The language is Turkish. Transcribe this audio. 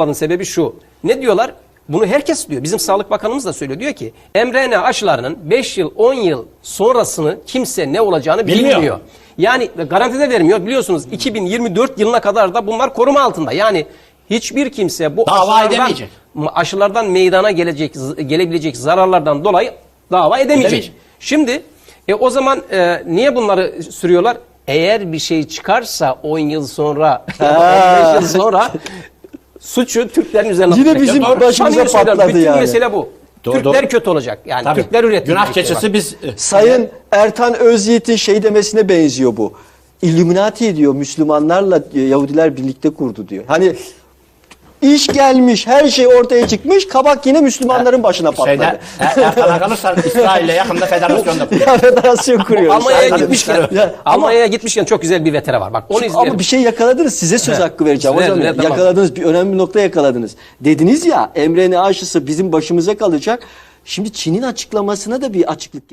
Bunun sebebi şu. Ne diyorlar? Bunu herkes diyor. Bizim Sağlık Bakanımız da söylüyor. Diyor ki mRNA aşılarının 5 yıl 10 yıl sonrasını kimse ne olacağını Bilmiyor. bilmiyor. Yani garanti de vermiyor. Biliyorsunuz 2024 yılına kadar da bunlar koruma altında. Yani hiçbir kimse bu Dava aşılardan, edemeyecek. aşılardan meydana gelecek gelebilecek zararlardan dolayı dava edemeyecek. Edemeyecek. Şimdi e, o zaman e, niye bunları sürüyorlar? Eğer bir şey çıkarsa 10 yıl sonra, 15 yıl sonra suçu Türklerin üzerine Yine bizim Doğru. başımıza Samimi söylüyorum, patladı bütün yani. mesele bu. Doğru, Türkler doğru. kötü olacak. Yani Tabii. Türkler üretecek. Günah keçisi biz e, Sayın Ertan Özyiğit'in şey demesine benziyor bu. İllüminati diyor Müslümanlarla diyor, Yahudiler birlikte kurdu diyor. Hani iş gelmiş, her şey ortaya çıkmış, kabak yine Müslümanların başına patladı. şeyde e, Erkan'a kalırsan İsrail'le yakında federasyon da kuruyor. ya federasyon kuruyor. Almanya'ya Tabii, gitmişken. Ya, ama- Almanya'ya gitmişken çok güzel bir vetere var. Bak onu izleyelim. Ama bir şey yakaladınız. Size söz hakkı vereceğim Ver, hocam. ver, tamam. Yakaladınız. Bir önemli nokta yakaladınız. Dediniz ya mRNA aşısı bizim başımıza kalacak. Şimdi Çin'in açıklamasına da bir açıklık getir.